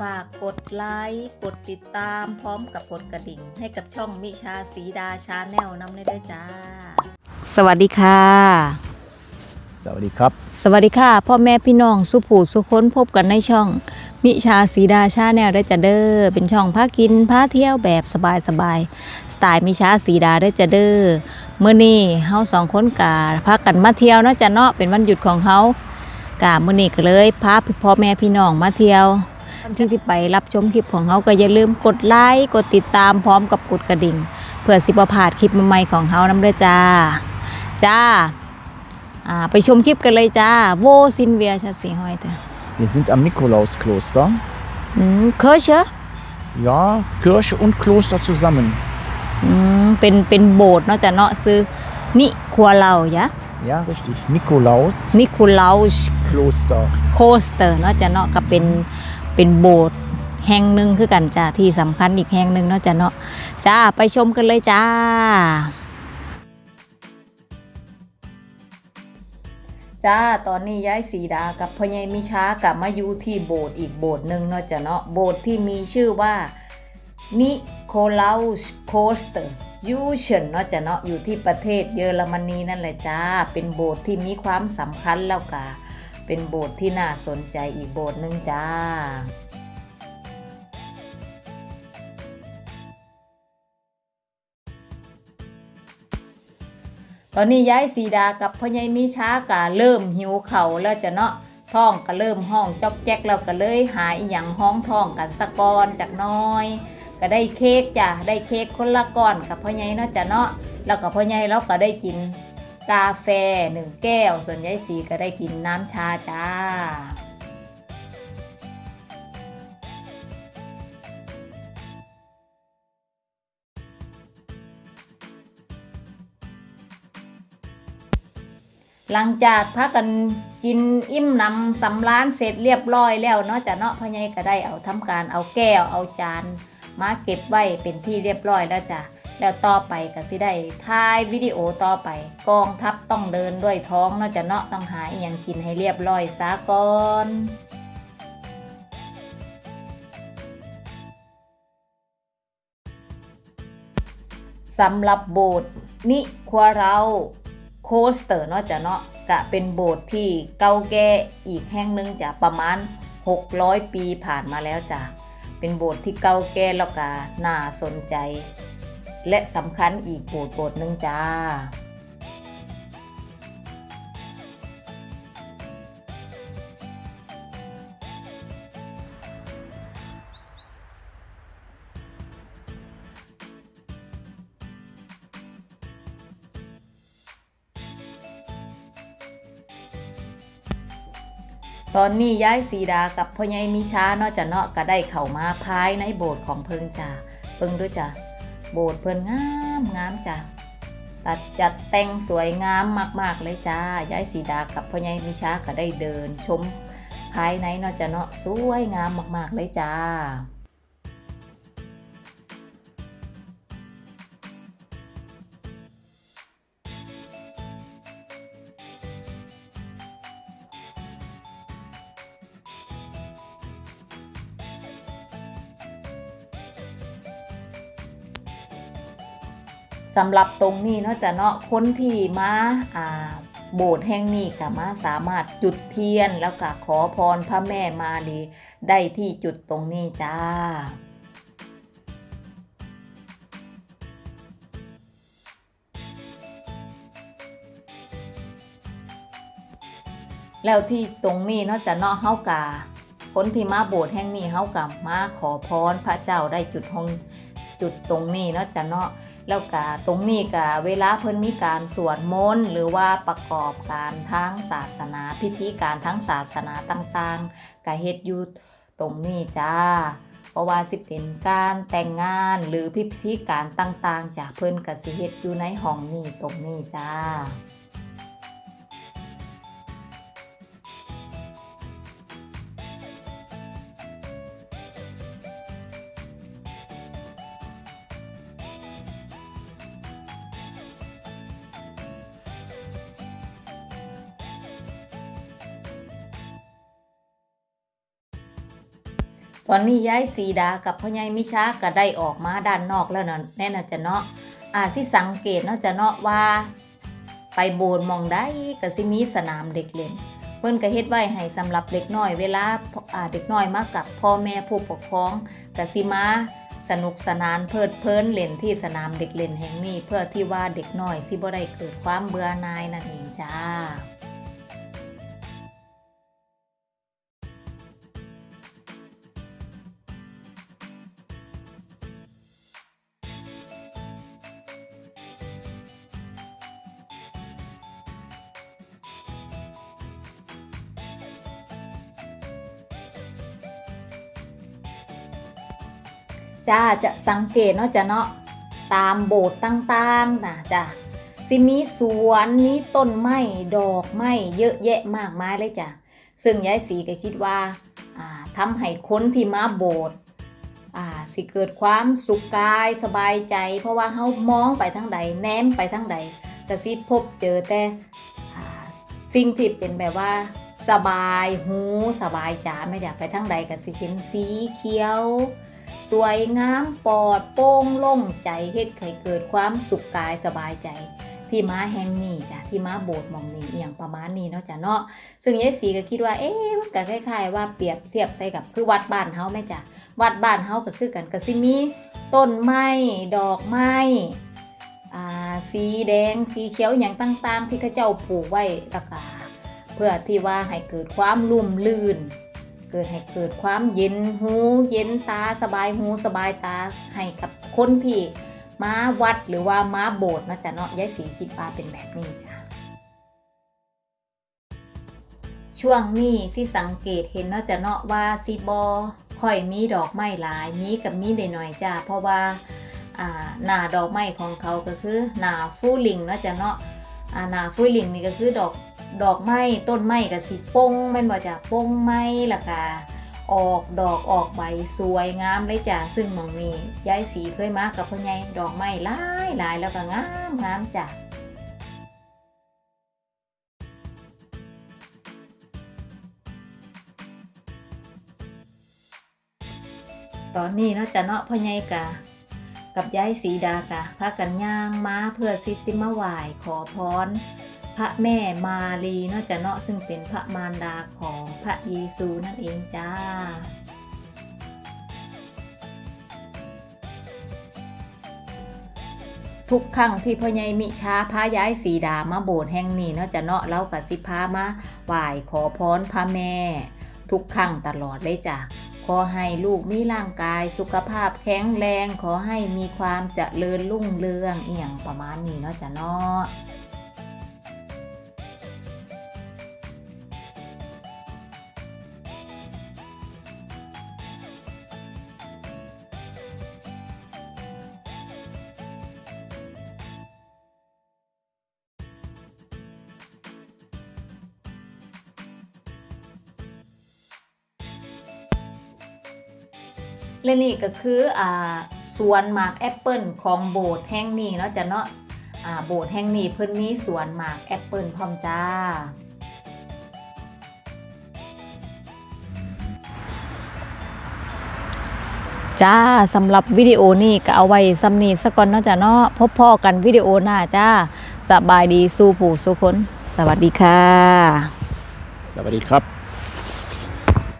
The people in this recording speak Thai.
ฝากกดไลค์ กดติดตามพร้อมกับกดกระดิ่ง ให้กับช่องมิชาสีดาชาแนลน้ำได้ด้วยจ้า สวัสดีค่ะ สวัสดีครับ สวัสดีค่ะ พ่อแม่พี่น้องสุผูสุคนพบกันในช่อง มิชาสีดาชาแนลได้จะเด้อเป็นช่องพากินพาเที่ยวแบบสบายสบายๆสไตล์มิชาสีดาได้จะเด้อเมื่อนี้เฮาสองคนกาพากันมาเที่ยวเนาะจะเนาะเป็นวันหยุดของเฮากาเมื่อนี้ก็เลยพาพ่อแม่พี่น้องมาเที่ยว ที่ที่ไปรับชมคลิปของเฮาก็อย่าลืมกดไลค์กดติดตามพร้อมกับกดกระดิ่ง เพื่อสิบพลาดคลิปใหม่ๆของเฮานำเด้อจ้า จ้าอ่าไปชมคลิปกันเลยจ้าโวซินเวียชาสีหอยเถอะ Wir sind am Nikolauskloster. อืมเคอเชอ Ja, Kirche und Kloster zusammen. อืมเป็นเป็นโบสถ์เนาะจ้ะเนาะซื้อนิคัวเลายะ Ja, richtig. Nikolaus นิคูลาส Kloster. โคสเตอร์เนาะจ้ะเนาะก็เป็น เป็นโบสถ์แห่งหนึ่งคือกันจ้าที่สำคัญอีกแห่งหนึ่งเนาะจ้ะเนาะจ้าไปชมกันเลยจ้า จ้าตอนนี้ย้ายสีดากับพ่อใหญ่มิช้ากลับมาอยู่ที่โบสถ์อีกโบสถ์หนึ่งเนาะจ้ะเนาะโบสถ์ที่มีชื่อว่านิโคลาสโคสเตอร์ยูเชนเนาะจ้ะเนาะอยู่ที่ประเทศเยอรมนีนั่นแหละจ้า เป็นโบสถ์ที่มีความสำคัญแล้วก็ เป็นโบสถ์ที่น่าสนใจอีกโบสถ์หนึ่งจ้าตอนนี้ย้ายสีดากับพ่อใหญ่มีช้ากะเริ่มหิวเข่าแล้วจะเนาะท้องก็เริ่มห้องจอกแจ๊กแล้วก็เลยหาอีหยังห้องท้องกันสะกอนจากน้อย ก็ได้เค้กจ้ะได้เค้กคนละก้อนกับพ่อใหญ่เนาะจ้ะเนาะแล้วก็พ่อใหญ่เราก็ได้กิน กาแฟหนึ่งแก้ว ส่วนยายสีก็ได้กินน้ำชาจ้า หลังจากพักกันกินอิ่มหนำสำล้านเสร็จเรียบร้อยแล้วเนาะจะเนาะพ่อใหญ่ก็ได้เอาทำการเอาแก้วเอาจานมาเก็บไว้เป็นที่เรียบร้อยแล้วจ้ะ แล้วต่อไปก็สิได้ถ่ายวิดีโอต่อไปกองทัพต้องเดินด้วยท้องนาะจะเนาะต้องหาอหย่างกินให้เรียบร้อยซะก่อนสำหรับโบสถ์นิควาเราโคสเตอร์เนาะจ้ะเนาะกะเป็นโบสถ์ที่เก่าแก่อีกแห่งหนึ่งจ้ะประมาณ 600 ปีผ่านมาแล้วจ้ะเป็นโบสถ์ที่เก่าแก่แล้วก็น่าสนใจ และสำคัญอีกโบสถ์โบสถ์หนึ่งจ้าตอนนี้ย้ายสีดากับพ่อใหญ่มีช้าเนาะจะเนาะก็ได้เข้ามาภายในโบสถ์ของเพิงจ้าเพิงด้วยจ้ะ โบสถ์เพิงงามงามจ้ะตัดจัดแต่งสวยงามมาก ๆ เลยจ้ายายสีดากับพ่อใหญ่มิชาก็ได้เดินชมภายในเนาะจะเนาะสวยงามมาก ๆ เลยจ้า สำหรับตรงนี้เนาะจะเนาะคนที่มาอ่าโบสถ์แห่งนี้ก็มาสามารถจุดเทียนแล้วก็ขอพรพระแม่มาลีได้ที่จุดตรงนี้จ้าแล้วที่ตรงนี้เนาะจะเนาะเฮากาคนที่มาโบสถ์แห่งนี้เฮากามาขอพรพระเจ้าได้จุดห้องจุดตรงนี้เนาะจะเนาะ แล้วก็ตรงนี้ก็เวลาเพิ่นมีการสวดมนต์หรือว่าประกอบการทางศาสนาพิธีการทั้งศาสนาต่างๆก็เฮ็ดอยู่ตรงนี้จ้าเพราะว่าสิเป็นการแต่งงานหรือพิธีการต่างๆจากเพิ่นก็สิเฮ็ดอยู่ในห้องนี้ตรงนี้จ้า ตอนนี้ย้ายสีดากับพ่อใหญ่มิชาก็ได้ออกมาด้านนอกแล้วเนาะแน่นอนจะเนาะอาสิสังเกตเนาะจะเนาะว่า ไปโบสถ์หมองได้ก็สิมีสนามเด็กเล่น เพิ่นก็เฮ็ดไว้ให้สำหรับเด็กน้อยเวลาอ่าเด็กน้อยมากับพ่อแม่ผู้ปกครองก็สิมาสนุกสนานเพลิดเพลินเล่นที่สนามเด็กเล่นแห่งนี้ เพื่อที่ว่าเด็กน้อยสิบ่ได้เกิดความเบื่อหน่ายนั่นเองจ้า จ้าจะสังเกตเนาะจะเนาะตามโบสถ์ต่างๆนะจ้ะสิมีสวนมีต้นไม้ดอกไม้เยอะแยะมากมายเลยจ้ะซึ่งยายสีก็คิดว่าอ่าทำให้คนที่มาโบสถ์สิเกิดความสุขกายสบายใจ เพราะว่าเฮามองไปทางใดแนมไปทางใดก็สิพบเจอแต่สิ่งที่เป็นแบบว่าสบายหูสบายจาไม่อยากไปทางใดก็สิเห็นสีเขียว วยงามปลอดโปร่งโล่งใจเฮ็ดให้เกิดความสุขกายสบายใจ ที่ม้าแห่งนี้จ้ะที่ม้าโบสถ์มองนี้อย่างประมาณนี้เนาะจ้ะเนาะซึ่งยายสีก็คิดว่าเอ๊ะมันก็คล้ายๆว่าเปรียบเทียบใส่กับคือวัดบ้านเฮาไหมจ้ะวัดบ้านเฮาก็คือกันก็สิมีต้นไม้ดอกไม้อ่าสีแดงสีเขียวอย่างต่างๆ ที่เขาเจ้าปลูกไว้แล้วก็เพื่อที่ว่าให้เกิดความลุ่มลื่น เกิดให้เกิดความเย็นหูเย็นตาสบายหูสบายตาให้กับคนที่มาวัดหรือว่ามาโบสถ์นะจ๊ะเนาะยายสีคิดว่าเป็นแบบนี้จ้ะช่วงนี้สิสังเกตเห็นเนาะจ๊ะเนาะว่าสิบอค่อยมีดอกไม้หลายมีกับมีได้หน่อยจ้ะเพราะว่าหน้าดอกไม้ของเขาก็คือหน้าฟูลิงเนาะจ๊ะเนาะหน้าฟูลิงนี่ก็คือดอก ดอกไม้ต้นไม้ก็สิป้งแม่นบ่จ้ะป้งไม้ละกาออกดอกออกใบสวยงามเลยจ้ะซึ่งมองนี้ยายสีเคยมากับพ่อใหญ่ดอกไม้หลายหลายแล้วก็งามงามจ้ะตอนนี้เนาะจ้ะเนาะพ่อใหญ่กะกับยายสีดากะพากันย่างมาเพื่อสิติมาไหวขอพร พระแม่มารีเนาะจะเนาะซึ่งเป็นพระมารดาของพระเยซูนั่นเองจ้าทุกครั้งที่พ่อใหญ่มิชาพาย้ายสีดามาโบสถ์แห่งนี้เนาะจะเนาะเล่ากับสิพามาไหว้ขอพรพระแม่ ทุกครั้งตลอดเลยจ้ะขอให้ลูกมีร่างกายสุขภาพแข็งแรง ขอให้มีความเจริญรุ่งเรืองอหย่างประมาณนี้เนาะจ้ะเนาะ และนี่ก็คืออสวนหมากแอปเปิลของโบสถ์แห่งนี้เนาะจ้ะเนาะโบสถ์แห่งนี้เพิ่นมีสวนหมากแอปเปิลพร้อมจ้าจ้าสำหรับวิดีโอนี้ก็เอาไว้สำนีสะก่อนเนาะจ้ะเนาะพบพ่อกันวิดีโอหน้าจ้าสบายดีสู้ผู้สู้คน สวัสดีค่ะ Sawadee krab.